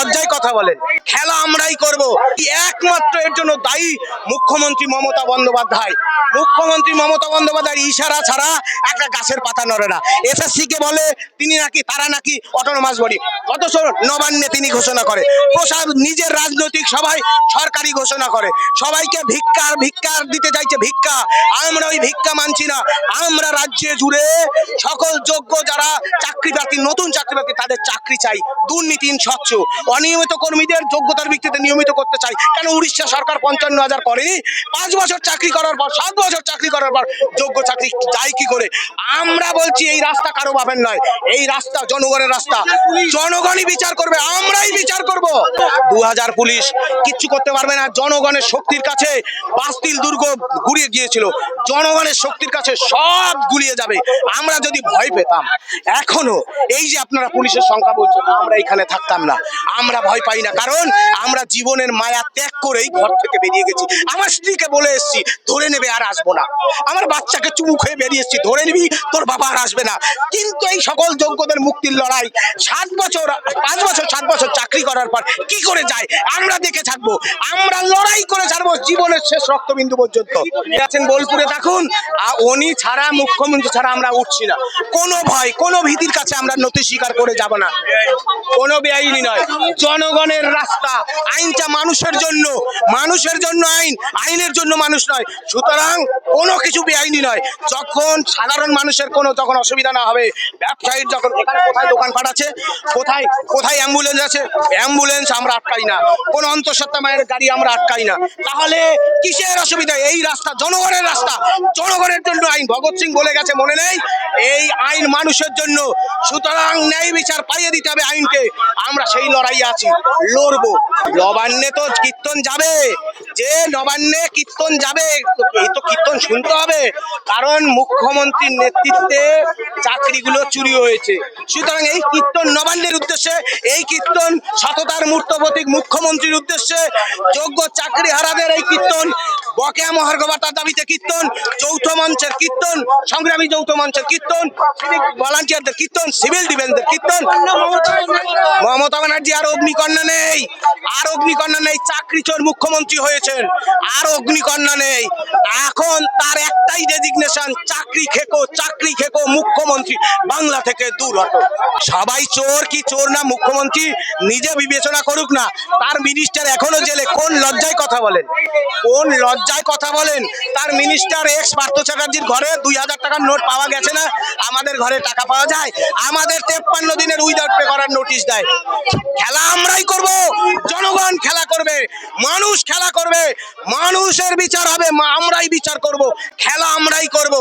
লজ্জায় কথা বলেন। খেলা আমরাই করব। একমাত্র এর জন্য দায়ী মুখ্যমন্ত্রী মমতা বন্দ্যোপাধ্যায়? মুখ্যমন্ত্রী মমতা বন্দ্যোপাধ্যায়ের ইশারা ছাড়া একটা গাছের পাতা নড়ে না। এসএসসি কে বলে তিনি নাকি, তারা নাকি অটোনোমাস বডি অথচ নবান্নে তিনি ঘোষণা করে। প্রসাদ নিজের রাজনৈতিক সভায় সরকারি ঘোষণা করে। সবাইকে ভিক্ষার ভিক্ষার দিতে চাইছে ভিক্ষা। আমরা ওই ভিক্ষা মানছি না। আমরা রাজ্যে জুড়ে সকল যোগ্য যারা চাকরি প্রার্থী নতুন চাকরি প্রার্থী তাদের চাকরি চাই। দুর্নীতি স্বচ্ছ। অনিয়মিত কর্মীদের যোগ্যতার ভিত্তিতে নিয়মিত করতে চাই। কেন উড়িষ্যা সরকার পঞ্চান্ন হাজার করেনি পাঁচ বছর চাকরি করার পর, সাত বছর চাকরি করার পর যোগ্য চাকরি যায় কি করে? আমরা বলছি এই রাস্তা কারও বাপের নয়, এই রাস্তা জনগণের রাস্তা। জনগণই বিচার করবে, আমরাই বিচার করব। দু হাজার পুলিশ কিচ্ছু করতে পারবে না, জনগণের শক্তির কাছে বাস্তিল দুর্গ গুড়িয়ে গিয়েছিল। জনগণের শক্তির কাছে সব গুলিয়ে যাবে। আমরা যদি ভয় পেতাম, এখনও এই যে আপনারা পুলিশের সংখ্যা বলছেন, আমরা এখানে থাকতাম না। আমরা ভয় পাই না। কারণ আমরা জীবনের মায়া ত্যাগ করেই ঘর থেকে বেরিয়ে গেছি। আমার স্ত্রীকে বলে এসেছি, ধরে নেবে আর আসব না। আমার বাচ্চাকে চুমু খেয়ে বেরিয়ে এসেছি, ধরে নিবি, তোর বাবা আর আসবে না। কিন্তু এই সকল যোগ্যদের মুক্তির লড়াই সাত বছর, পাঁচ বছর, সাত বছর চাকরি করার পর কি করে যায়? আমরা দেখে থাকব আমরা লড়াই করে ছাড়বো জীবনের শেষ রক্তবিন্দু পর্যন্ত। আছেন বোলপুরে? থাকুন উনি ছাড়া, মুখ্যমন্ত্রী ছাড়া আমরা উঠছি না। কোনো ভয়, কোনো ভীতির কাছে আমরা নথি স্বীকার করে যাব না। কোনো বেআইনি নয়। জনগণের রাস্তা, আইনটা মানুষের জন্য। মানুষের জন্য আইন, আইনের জন্য মানুষ নয়। সুতরাং কোনো কিছু বেআইনি নয়। যখন সাধারণ মানুষের কোনো যখন অসুবিধা না হবে, ব্যবসায়ীর যখন এখানে কোথায় দোকানপাট আছে, কোথায় কোথায় অ্যাম্বুলেন্স আছে, অ্যাম্বুলেন্স আমরা আটকাই না। কোনো অন্তঃসত্ত্বা মায়ের গাড়ি আমরা আটকাই না। তাহলে কিসের অসুবিধা? এই রাস্তা, জনগণের রাস্তা। জনগণের জন্য আইন ভগৎ সিং বলে গেছে, মনে নেই? এই আইন মানুষের জন্য। সুতরাং ন্যায় বিচার পাইয়ে দিতে হবে আইনকে। আমরা সেই লড়াই আছি। লড়বো। নবান্নে তো কীর্তন যাবে। যে নবান্নে কীর্তন যাবে, এই তো কীর্তন শুনতে হবে। কারণ মুখ্যমন্ত্রীর নেতৃত্বে চাকরিগুলো চুরি হয়েছে। সুতরাং এই কীর্তন নবান্নের উদ্দেশ্যে, এই কীর্তন সততার মূর্ত প্রতীক মুখ্যমন্ত্রীর উদ্দেশ্যে, যোগ্য চাকরি হারাদের এই কীর্তন, বকেয়া মহার্ঘ দাবিতে কীর্তন, যৌথ মঞ্চের কীর্তন সংগ্রামী যৌথ মঞ্চের কীর্তন ভলান্টিয়ারদের কীর্তন সিভিল ডিফেন্সদের কীর্তন। মমতা ব্যানার্জি আর অগ্নিকন্যা নেই। আর অগ্নিকন্যা নেই চাকরি চোর মুখ্যমন্ত্রী হয়েছেন। আর অগ্নিকন্যা নেই। এখন তার একটাই ডেজিগনেশন চাকরি খেকো চাকরি খেকো মুখ্যমন্ত্রী বাংলা থেকে দূর হটো। সবাই চোর কি চোর না মুখ্যমন্ত্রী? নিজে বিবেচনা করুক না। তার মিনিস্টার এখনও জেলে। কোন লজ্জায় কথা বলেন? কোন লজ্জায় কথা বলেন? তার মিনিস্টার এক্স পার্থ চ্যাটার্জির ঘরে দুই হাজার টাকার নোট পাওয়া গেছে না? আমাদের ঘরে টাকা পাওয়া যায়? আমাদের তেপ্পান্ন দিনের উইদাউট পে করার নোটিশ দেয়। খেলা আমরাই করব। জনগণ খেলা করবে, মানুষ খেলা করবে, মানুষের বিচার হবে, আমরাই বিচার করব, খেলা আমরাই করব।